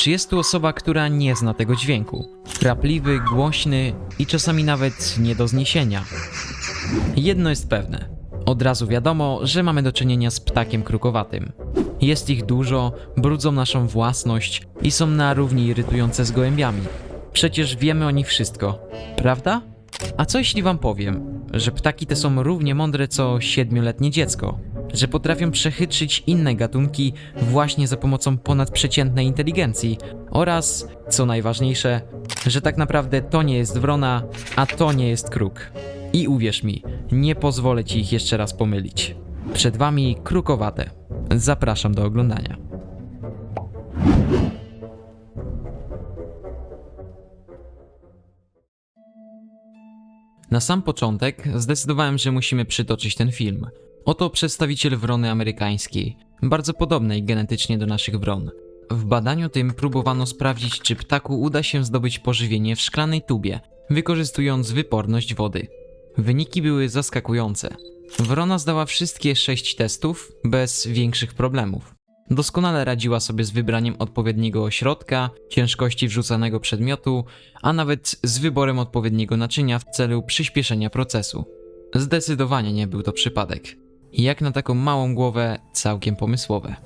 Czy jest tu osoba, która nie zna tego dźwięku? Chrapliwy, głośny i czasami nawet nie do zniesienia. Jedno jest pewne. Od razu wiadomo, że mamy do czynienia z ptakiem krukowatym. Jest ich dużo, brudzą naszą własność i są na równi irytujące z gołębiami. Przecież wiemy o nich wszystko, prawda? A co jeśli wam powiem, że ptaki te są równie mądre co siedmioletnie dziecko? Że potrafią przechytrzyć inne gatunki właśnie za pomocą ponadprzeciętnej inteligencji oraz, co najważniejsze, że tak naprawdę to nie jest wrona, a to nie jest kruk. I uwierz mi, nie pozwolę ci ich jeszcze raz pomylić. Przed wami krukowate. Zapraszam do oglądania. Na sam początek zdecydowałem, że musimy przytoczyć ten film. Oto przedstawiciel wrony amerykańskiej, bardzo podobnej genetycznie do naszych wron. W badaniu tym próbowano sprawdzić, czy ptaku uda się zdobyć pożywienie w szklanej tubie, wykorzystując wyporność wody. Wyniki były zaskakujące. Wrona zdała wszystkie sześć testów bez większych problemów. Doskonale radziła sobie z wybraniem odpowiedniego ośrodka, ciężkości wrzucanego przedmiotu, a nawet z wyborem odpowiedniego naczynia w celu przyspieszenia procesu. Zdecydowanie nie był to przypadek. Jak na taką małą głowę, całkiem pomysłowe.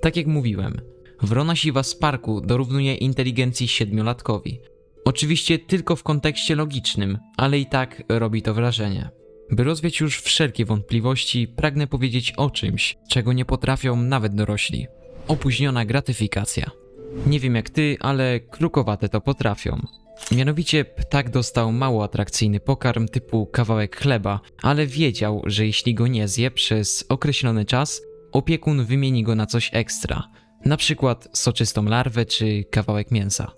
Tak jak mówiłem, wrona siwa z parku dorównuje inteligencji siedmiolatkowi. Oczywiście tylko w kontekście logicznym, ale i tak robi to wrażenie. By rozwiać już wszelkie wątpliwości, pragnę powiedzieć o czymś, czego nie potrafią nawet dorośli. Opóźniona gratyfikacja. Nie wiem jak ty, ale krukowate to potrafią. Mianowicie ptak dostał mało atrakcyjny pokarm typu kawałek chleba, ale wiedział, że jeśli go nie zje przez określony czas, opiekun wymieni go na coś ekstra, na przykład soczystą larwę czy kawałek mięsa.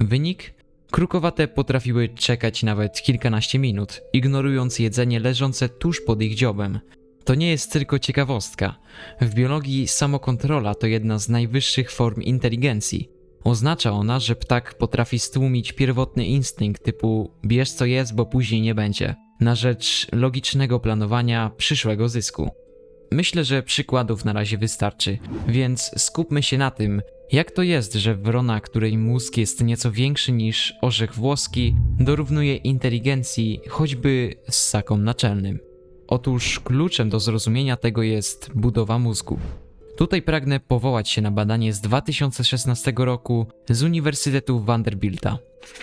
Wynik? Krukowate potrafiły czekać nawet kilkanaście minut, ignorując jedzenie leżące tuż pod ich dziobem. To nie jest tylko ciekawostka. W biologii samokontrola to jedna z najwyższych form inteligencji. Oznacza ona, że ptak potrafi stłumić pierwotny instynkt typu bierz co jest, bo później nie będzie, na rzecz logicznego planowania przyszłego zysku. Myślę, że przykładów na razie wystarczy, więc skupmy się na tym, jak to jest, że wrona, której mózg jest nieco większy niż orzech włoski, dorównuje inteligencji choćby ssakom naczelnym. Otóż kluczem do zrozumienia tego jest budowa mózgu. Tutaj pragnę powołać się na badanie z 2016 roku z Uniwersytetu Vanderbilta.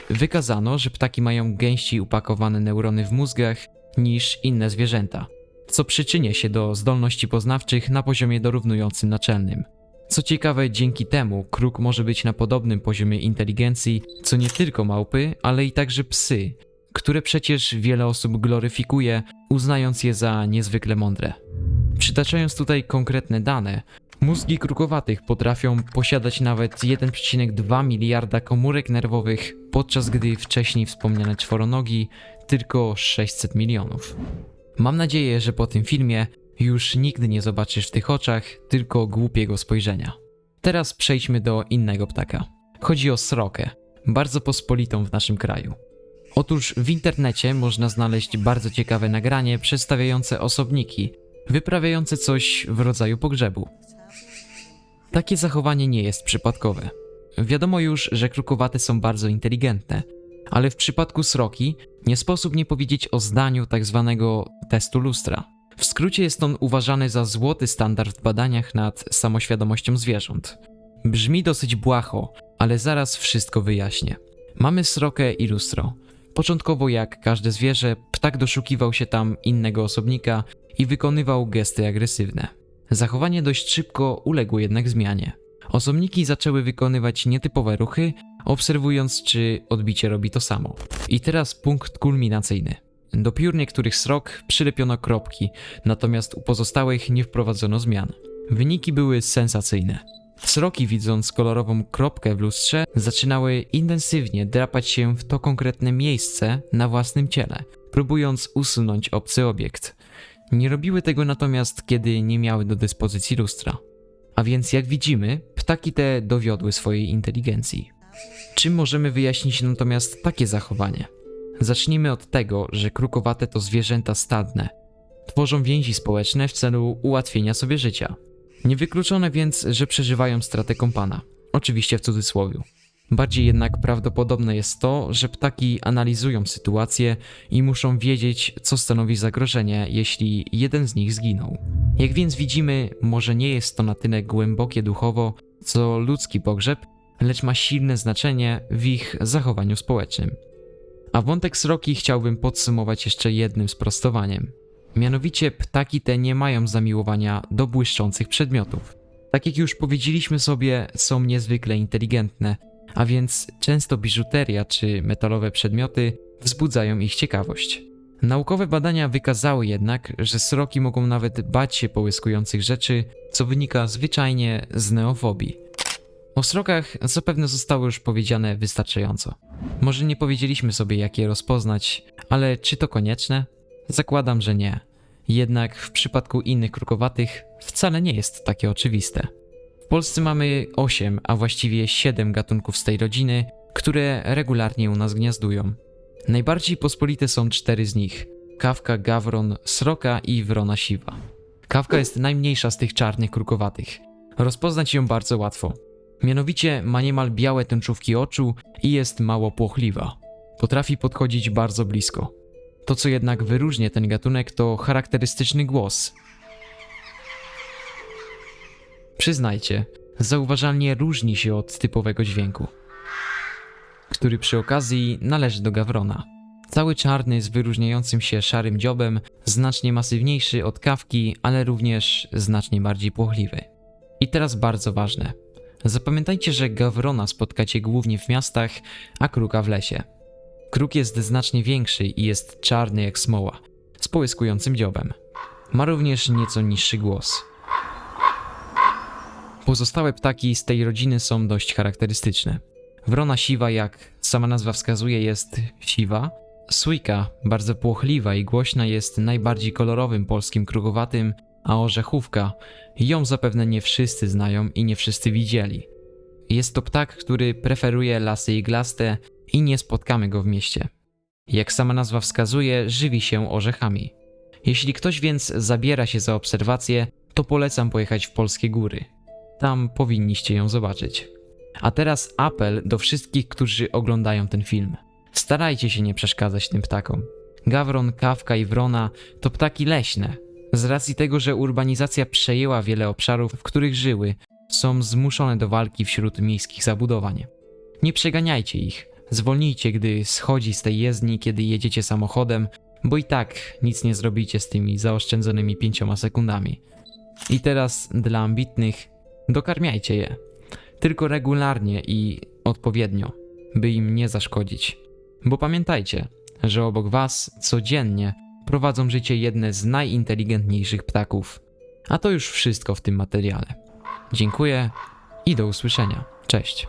Wykazano, że ptaki mają gęściej upakowane neurony w mózgach niż inne zwierzęta, co przyczynia się do zdolności poznawczych na poziomie dorównującym naczelnym. Co ciekawe, dzięki temu kruk może być na podobnym poziomie inteligencji, co nie tylko małpy, ale i także psy, które przecież wiele osób gloryfikuje, uznając je za niezwykle mądre. Przytaczając tutaj konkretne dane, mózgi krukowatych potrafią posiadać nawet 1,2 miliarda komórek nerwowych, podczas gdy wcześniej wspomniane czworonogi tylko 600 milionów. Mam nadzieję, że po tym filmie już nigdy nie zobaczysz w tych oczach tylko głupiego spojrzenia. Teraz przejdźmy do innego ptaka. Chodzi o srokę, bardzo pospolitą w naszym kraju. Otóż w internecie można znaleźć bardzo ciekawe nagranie przedstawiające osobniki, wyprawiające coś w rodzaju pogrzebu. Takie zachowanie nie jest przypadkowe. Wiadomo już, że krukowate są bardzo inteligentne, ale w przypadku sroki nie sposób nie powiedzieć o zdaniu tak zwanego testu lustra. W skrócie jest on uważany za złoty standard w badaniach nad samoświadomością zwierząt. Brzmi dosyć błaho, ale zaraz wszystko wyjaśnię. Mamy srokę i lustro. Początkowo, jak każde zwierzę, ptak doszukiwał się tam innego osobnika i wykonywał gesty agresywne. Zachowanie dość szybko uległo jednak zmianie. Osobniki zaczęły wykonywać nietypowe ruchy, obserwując, czy odbicie robi to samo. I teraz punkt kulminacyjny. Do piór niektórych srok przylepiono kropki, natomiast u pozostałych nie wprowadzono zmian. Wyniki były sensacyjne. Sroki, widząc kolorową kropkę w lustrze, zaczynały intensywnie drapać się w to konkretne miejsce na własnym ciele, próbując usunąć obcy obiekt. Nie robiły tego natomiast, kiedy nie miały do dyspozycji lustra. A więc, jak widzimy, ptaki te dowiodły swojej inteligencji. Czym możemy wyjaśnić natomiast takie zachowanie? Zacznijmy od tego, że krukowate to zwierzęta stadne. Tworzą więzi społeczne w celu ułatwienia sobie życia. Niewykluczone więc, że przeżywają stratę kompana. Oczywiście w cudzysłowie. Bardziej jednak prawdopodobne jest to, że ptaki analizują sytuację i muszą wiedzieć, co stanowi zagrożenie, jeśli jeden z nich zginął. Jak więc widzimy, może nie jest to na tyle głębokie duchowo, co ludzki pogrzeb, lecz ma silne znaczenie w ich zachowaniu społecznym. A wątek sroki chciałbym podsumować jeszcze jednym sprostowaniem. Mianowicie ptaki te nie mają zamiłowania do błyszczących przedmiotów. Tak jak już powiedzieliśmy sobie, są niezwykle inteligentne, a więc często biżuteria czy metalowe przedmioty wzbudzają ich ciekawość. Naukowe badania wykazały jednak, że sroki mogą nawet bać się połyskujących rzeczy, co wynika zwyczajnie z neofobii. O srokach zapewne zostało już powiedziane wystarczająco. Może nie powiedzieliśmy sobie, jak je rozpoznać, ale czy to konieczne? Zakładam, że nie. Jednak w przypadku innych krukowatych wcale nie jest takie oczywiste. W Polsce mamy 8, a właściwie 7 gatunków z tej rodziny, które regularnie u nas gniazdują. Najbardziej pospolite są cztery z nich: kawka, gawron, sroka i wrona siwa. Kawka jest najmniejsza z tych czarnych krukowatych. Rozpoznać ją bardzo łatwo. Mianowicie ma niemal białe tęczówki oczu i jest mało płochliwa. Potrafi podchodzić bardzo blisko. To, co jednak wyróżnia ten gatunek, to charakterystyczny głos. Przyznajcie, zauważalnie różni się od typowego dźwięku, który przy okazji należy do gawrona. Cały czarny z wyróżniającym się szarym dziobem, znacznie masywniejszy od kawki, ale również znacznie bardziej płochliwy. I teraz bardzo ważne. Zapamiętajcie, że gawrona spotkacie głównie w miastach, a kruka w lesie. Kruk jest znacznie większy i jest czarny jak smoła, z połyskującym dziobem. Ma również nieco niższy głos. Pozostałe ptaki z tej rodziny są dość charakterystyczne. Wrona siwa, jak sama nazwa wskazuje, jest siwa. Sójka, bardzo płochliwa i głośna, jest najbardziej kolorowym polskim krukowatym, a orzechówka, ją zapewne nie wszyscy znają i nie wszyscy widzieli. Jest to ptak, który preferuje lasy iglaste i nie spotkamy go w mieście. Jak sama nazwa wskazuje, żywi się orzechami. Jeśli ktoś więc zabiera się za obserwację, to polecam pojechać w polskie góry. Tam powinniście ją zobaczyć. A teraz apel do wszystkich, którzy oglądają ten film. Starajcie się nie przeszkadzać tym ptakom. Gawron, kawka i wrona to ptaki leśne. Z racji tego, że urbanizacja przejęła wiele obszarów, w których żyły, są zmuszone do walki wśród miejskich zabudowań. Nie przeganiajcie ich, zwolnijcie, gdy schodzi z tej jezdni, kiedy jedziecie samochodem, bo i tak nic nie zrobicie z tymi zaoszczędzonymi pięcioma sekundami. I teraz dla ambitnych dokarmiajcie je. Tylko regularnie i odpowiednio, by im nie zaszkodzić. Bo pamiętajcie, że obok was codziennie prowadzą życie jedne z najinteligentniejszych ptaków. A to już wszystko w tym materiale. Dziękuję i do usłyszenia. Cześć.